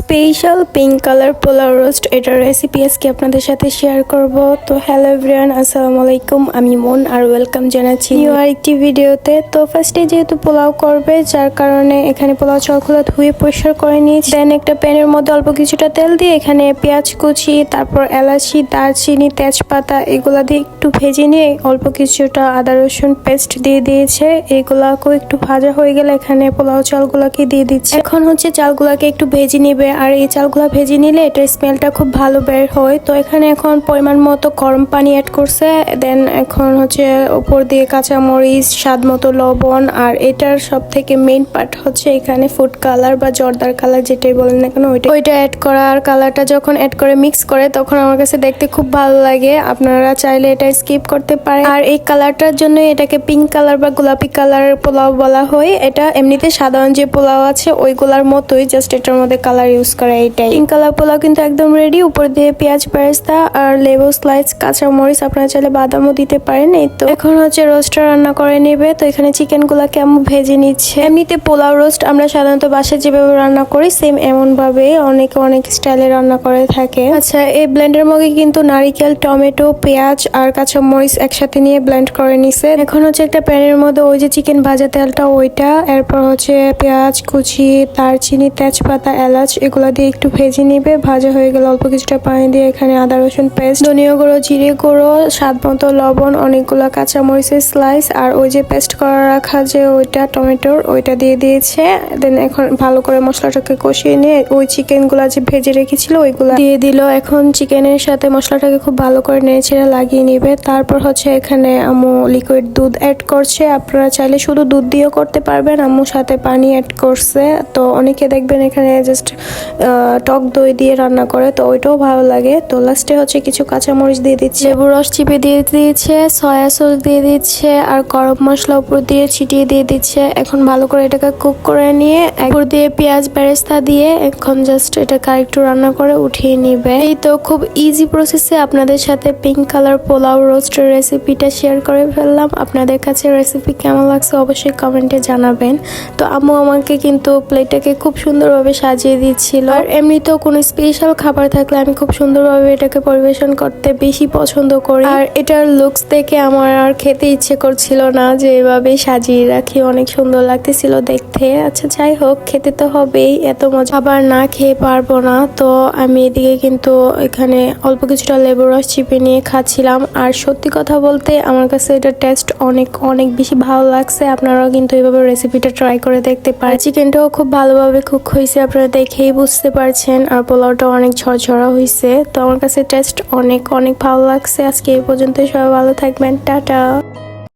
Special pink colour pulao roast এটার recipe আজকে আপনাদের সাথে শেয়ার করব। তো হ্যালো এভরিওয়ান আসসালামু আলাইকুম, আমি মন আর ওয়েলকাম জানাচ্ছি নিউ আরেকটি ভিডিওতে তো ফার্স্টে যেহেতু পোলাও করবে, যার কারণে এখানে পোলাও চালগুলো ধুয়ে পরিষ্কার করে নিয়েছি। দেন একটা প্যানের মধ্যে অল্প কিছুটা তেল দিয়ে এখানে পেঁয়াজ কুচি, তারপর এলাচি, দারচিনি, তেজপাতা এগুলা দিয়ে একটু ভেজে নিয়ে অল্প কিছুটা আদা রসুন পেস্ট দিয়ে দিয়েছে। এগুলাকেও একটু ভাজা হয়ে গেলে এখানে পোলাও চালগুলোকে দিয়ে দিচ্ছে। এখন হচ্ছে চালগুলোকে একটু ভেজে নিবে। আর এই চালগুলো ভেজে নিলে এটার স্মেলটা খুব ভালো বের হয়। তো এখানে এখন পরিমাণ মতো গরম পানি অ্যাড করছে। দেন এখন হচ্ছে উপর দিয়ে কাঁচামরিচ, স্বাদ মতো লবণ, আর এটার সব থেকে মেইন পার্ট হচ্ছে এখানে ফুড কালার বা জর্দার কালার যেটাই বলেন না কেন, ওইটা ওইটা অ্যাড করা। আর কালারটা যখন অ্যাড করে মিক্স করে, তখন আমার কাছে দেখতে খুব ভালো লাগে। আপনারা চাইলে এটা স্কিপ করতে পারেন। আর এই কালারটার জন্য এটাকে পিঙ্ক কালার বা গোলাপি কালার পোলাও বলা হয়। এটা এমনিতে সাধারণ যে পোলাও আছে, ওইগুলার মতোই জাস্ট এটার মধ্যে কালার ইউজ করা এইটাই পিঙ্ক কালার পোলাও কিন্তু একদম রেডি উপর দিয়ে পেঁয়াজ বেরেস্তা আর লেবু স্লাইস কাঁচা মরিচ আপনারা চাইলে বাদামও দিতে পারেন, এই তো। এখন হচ্ছে রোস্টটা রান্না করে নেবে, তো এখানে চিকেন গুলাকে আমি ভেজে নিচ্ছে। এমনিতে পোলাও রোস্ট আমরা সাধারণত বাসায় যেভাবে রান্না করি সেম এমন ভাবে অনেকে অনেক স্টাইলে রান্না করে থাকে। আচ্ছা এই ব্লেন্ডের মধ্যে কিন্তু নারিকেল, টমেটো, পেঁয়াজ আর কাঁচা মরিচ একসাথে নিয়ে ব্লেন্ড করে নিছে। এখন হচ্ছে একটা প্যানের মধ্যে ওই যে চিকেন ভাজা তেলটা, ওইটা, এরপর হচ্ছে পেঁয়াজ, কুচি, দারচিনি, তেজপাতা, এলাচ এগুলো দিয়ে একটু ভেজে নিবে। ভাজা হয়ে গেলে অল্প কিছুটা পানি দিয়ে এখানে আদা, রসুন পেস্ট, ধনিয়া গুঁড়ো, জিরে গুঁড়ো, স্বাদ মতো লবণ, অনেকগুলো কাঁচামরিচের স্লাইস আর ওই যে পেস্ট করা রাখা যে ওইটা টমেটোর, ওইটা দিয়ে দিয়েছে। দেন এখন ভালো করে মশলাটাকে কষিয়ে নিয়ে ওই চিকেনগুলা যে ভেজে রেখেছিল, ওইগুলো দিয়ে দিল। এখন চিকেনের সাথে মশলাটাকে খুব ভালো করে নেড়ে লাগিয়ে নিবে। তারপর হচ্ছে এখানে আম্মু লিকুইড দুধ অ্যাড করছে। আপনারা চাইলে শুধু দুধ দিয়েও করতে পারবেন। আম্মু সাথে পানি অ্যাড করছে। তো অনেকে দেখবেন এখানে জাস্ট টক দই দিয়ে রান্না করে, তো ওইটাও ভালো লাগে। তো লাস্টে হচ্ছে কিছু কাঁচামরিচ দিয়ে দিচ্ছে। লেবু রস চিপে দিয়ে দিয়েছে, সয়া সস দিয়ে দিচ্ছে, আর গরম মশলা উপর দিয়ে ছিটিয়ে দিয়ে দিচ্ছে। এখন ভালো করে এটাকে কুক করে নিয়ে উপর দিয়ে পেঁয়াজ বেরেস্তা দিয়ে, এখন জাস্ট এটাকে একটু রান্না করে উঠিয়ে নিবে। এই তো খুব ইজি প্রসেসে আপনাদের সাথে পিঙ্ক কালার পোলাও রোস্টের রেসিপিটা শেয়ার করে ফেললাম। আপনাদের কাছে রেসিপি কেমন লাগছে অবশ্যই কমেন্টে জানাবেন। তো আম্মু আমাকে কিন্তু প্লেটটাকে খুব সুন্দরভাবে সাজিয়ে দিচ্ছিল আর এমনিতেও কোনো স্পেশাল খাবার থাকলে আমি খুব সুন্দরভাবে এটাকে পরিবেশন করতে বেশি পছন্দ করি। আর এটার লুকস দেখে আমার আর খেতে ইচ্ছে করছিল না যে এভাবে সাজিয়ে রাখি। অনেক সুন্দর লাগতেছিল দেখতে। আচ্ছা যাই হোক, খেতে তো হবেই, এত মজা। আবার না খেয়ে পারব না, তো আমি এদিকে কিন্তু এখানে অল্প কিছুটা লেবু রস চিপে নিয়ে খাচ্ছিলাম। আর সত্যি কথা বলতে আমার কাছে এটার টেস্ট অনেক অনেক বেশি ভালো লাগছে। আপনারাও কিন্তু এইভাবে রেসিপিটা ট্রাই করে দেখতে পারেন। চিকেনটাও খুব ভালোভাবে কুক হয়েছে, আপনারা দেখেই বুঝতে পারছেন, আর পোলাওটা অনেক ঝরঝরা হয়েছে তো আমার কাছে টেস্ট অনেক অনেক ভালো লাগছে। আজকে এই পর্যন্ত সবাই ভালো থাকবেন। টাটা।